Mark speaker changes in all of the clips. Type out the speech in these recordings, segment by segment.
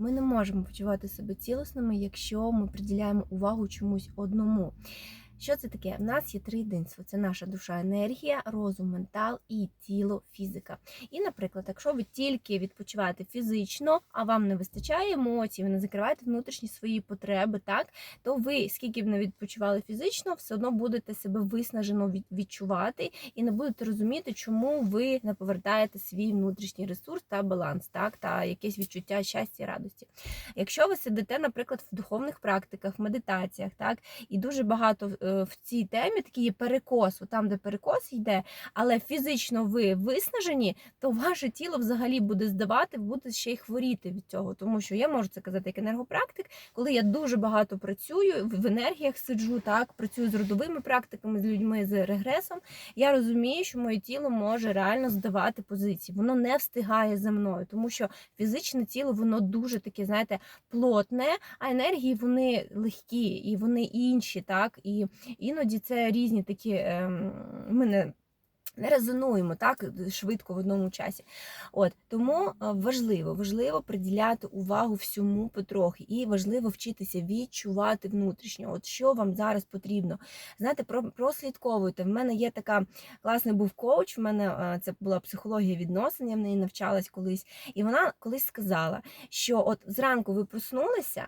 Speaker 1: Ми не можемо почувати себе цілісними, якщо ми приділяємо увагу чомусь одному. Що це таке? В нас є три єдинства: це наша душа, енергія, розум, ментал і тіло, фізика. І, наприклад, якщо ви тільки відпочиваєте фізично, а вам не вистачає емоцій, ви не закриваєте внутрішні свої потреби, так то ви, скільки б не відпочивали фізично, все одно будете себе виснажено відчувати і не будете розуміти, чому ви не повертаєте свій внутрішній ресурс та баланс, так та якесь відчуття щастя і радості. Якщо ви сидите, наприклад, в духовних практиках, медитаціях, так і дуже багато е, в цій темі такий є перекос, там, де перекос йде, але фізично ви виснажені, то ваше тіло взагалі буде здавати, буде ще й хворіти від цього. Тому що я можу це казати як енергопрактик, коли я дуже багато працюю в енергіях сиджу, так працюю з родовими практиками, з людьми з регресом. Я розумію, що моє тіло може реально здавати позиції. Воно не встигає за мною, тому що фізичне тіло воно дуже таке, знаєте, плотне, а енергії вони легкі і вони інші, так і іноді це різні такі. Ем, ми не резонуємо так швидко в одному часі. От тому е, важливо, важливо приділяти увагу всьому потрохи, і важливо вчитися відчувати внутрішньо. От що вам зараз потрібно. Знаєте, прослідковуйте. В мене є така класний був коуч. В мене е, це була психологія відносин, я в неї навчалась колись, і вона колись сказала, що от зранку ви проснулися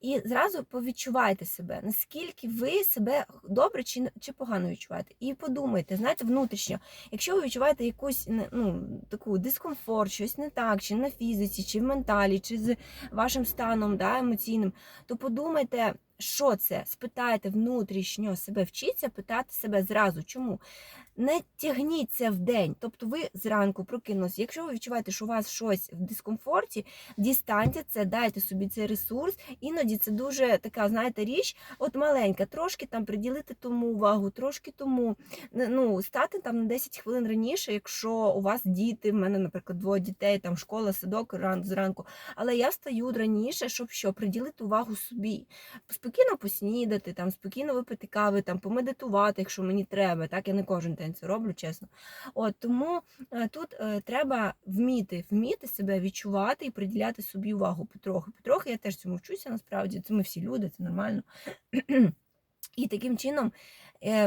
Speaker 1: і зразу повідчувайте себе, наскільки ви себе добре чи чи погано відчуваєте. І подумайте, знаєте, внутрішньо. Якщо ви відчуваєте якусь ну, таку дискомфорт, щось не так, чи на фізиці, чи в менталі, чи з вашим станом да, емоційним, то подумайте, що це? Спитайте внутрішньо себе, вчіться питати себе зразу. Чому? Не тягніть це в день. Тобто ви зранку прокинулися. Якщо ви відчуваєте, що у вас щось в дискомфорті, дістаньте це, дайте собі цей ресурс. Іноді це дуже така, знаєте, річ, от маленька, трошки там приділити тому увагу, трошки тому ну, стати там на 10 хвилин раніше, якщо у вас діти, в мене, наприклад, двоє дітей, там школа, садок ран зранку. Але я встаю раніше, щоб що приділити увагу собі, спокійно поснідати, там спокійно випити кави, там помедитувати, якщо мені треба. Так я не кожен день це роблю, чесно. От тому е, тут е, треба вміти, вміти себе відчувати і приділяти собі увагу потроху. Потроху я теж цьому вчуся, насправді. Це ми всі люди, це нормально. І таким чином,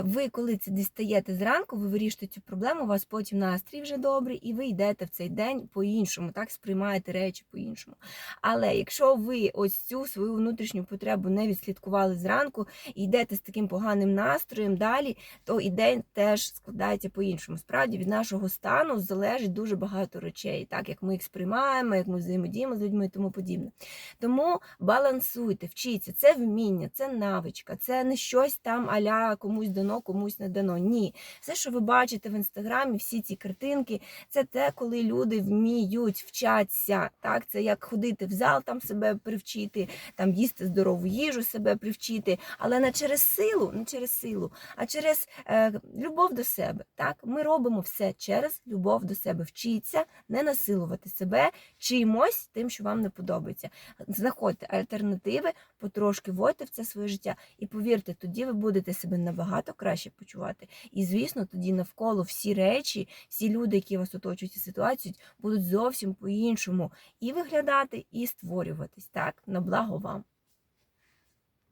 Speaker 1: ви, коли це дістаєте зранку, ви вирішуєте цю проблему, у вас потім настрій вже добрий, і ви йдете в цей день по-іншому, так сприймаєте речі по-іншому. Але якщо ви ось цю свою внутрішню потребу не відслідкували зранку і йдете з таким поганим настроєм далі, то і день теж складається по-іншому. Справді від нашого стану залежить дуже багато речей, так як ми їх сприймаємо, як ми взаємодіємо з людьми і тому подібне. Тому балансуйте, вчіться, це вміння, це навичка, це не щось там аля комусь дано, комусь не дано. Ні, все, що ви бачите в інстаграмі, всі ці картинки, це те, коли люди вміють вчаться. Так, це як ходити в зал, там себе привчити, там їсти здорову їжу, себе привчити, але не через силу, не через силу, а через е, любов до себе. Так, ми робимо все через любов до себе. Вчіться не насилувати себе чимось тим, що вам не подобається. Знаходьте альтернативи, потрошки вводьте в це своє життя, і повірте, тоді ви будете себе набагато краще почувати. І звісно, тоді навколо всі речі, всі люди, які вас оточують і ситуацію, будуть зовсім по-іншому і виглядати, і створюватись так на благо вам.